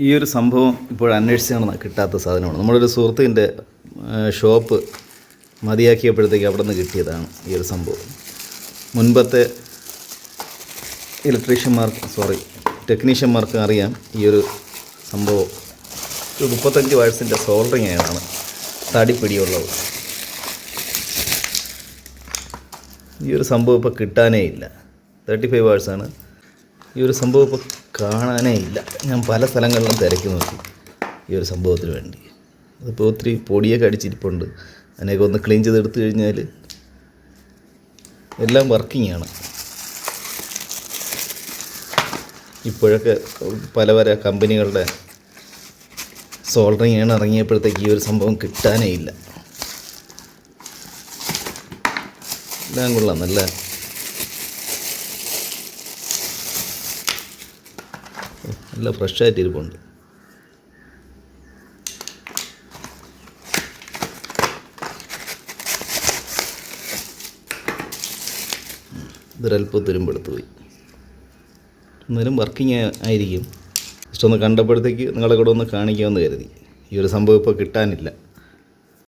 ഈ ഒരു സംഭവം ഇപ്പോൾ അന്വേഷിച്ചാണ് കിട്ടാത്ത സാധനമാണ്. നമ്മളൊരു സുഹൃത്തിന്റെ ഷോപ്പ് മതിയാക്കിയപ്പോഴത്തേക്ക് അവിടെ നിന്ന് കിട്ടിയതാണ് ഈ ഒരു സംഭവം. മുൻപത്തെ ഇലക്ട്രീഷ്യന്മാർക്ക് സോറി ടെക്നീഷ്യന്മാർക്ക് അറിയാം ഈ ഒരു സംഭവം. ഒരു മുപ്പത്തഞ്ച് വയസ്സിന്റെ സോൾഡറിങ് ആണ് തടിപ്പിടിയുള്ളത് ഈ ഒരു സംഭവം ഇപ്പോൾ കിട്ടാനേ ഇല്ല. തേർട്ടി ഫൈവ് ആണ് ഈ ഒരു സംഭവം ഇപ്പോൾ കാണാനേ ഇല്ല. ഞാൻ പല സ്ഥലങ്ങളിലും തിരക്കി നോക്കി ഈ ഒരു സംഭവത്തിന് വേണ്ടി. അതിപ്പോൾ ഒത്തിരി പൊടിയൊക്കെ അടിച്ചിരിപ്പുണ്ട്. അതിനെയൊക്കെ ഒന്ന് ക്ലീൻ ചെയ്തെടുത്തു കഴിഞ്ഞാൽ എല്ലാം വർക്കിംഗ് ആണ്. ഇപ്പോഴൊക്കെ പല പല കമ്പനികളുടെ സോൾഡറിങ് ആണ് ഇറങ്ങിയപ്പോഴത്തേക്ക് ഈ ഒരു സംഭവം കിട്ടാനേ ഇല്ല. എല്ലാം കൊള്ളാം നല്ല നല്ല ഫ്രഷായിട്ട് ഇരിപ്പുണ്ട്. ഇതൊരല്പം തുരുമ്പെടുത്ത് പോയി. എന്നാലും വർക്കിംഗ് ആയിരിക്കും. ഒന്ന് കണ്ടപ്പോഴത്തേക്ക് നിങ്ങളെ കൂടെ ഒന്ന് കാണിക്കാമെന്ന് കരുതി. ഈ ഒരു സംഭവം ഇപ്പോൾ കിട്ടാനില്ല.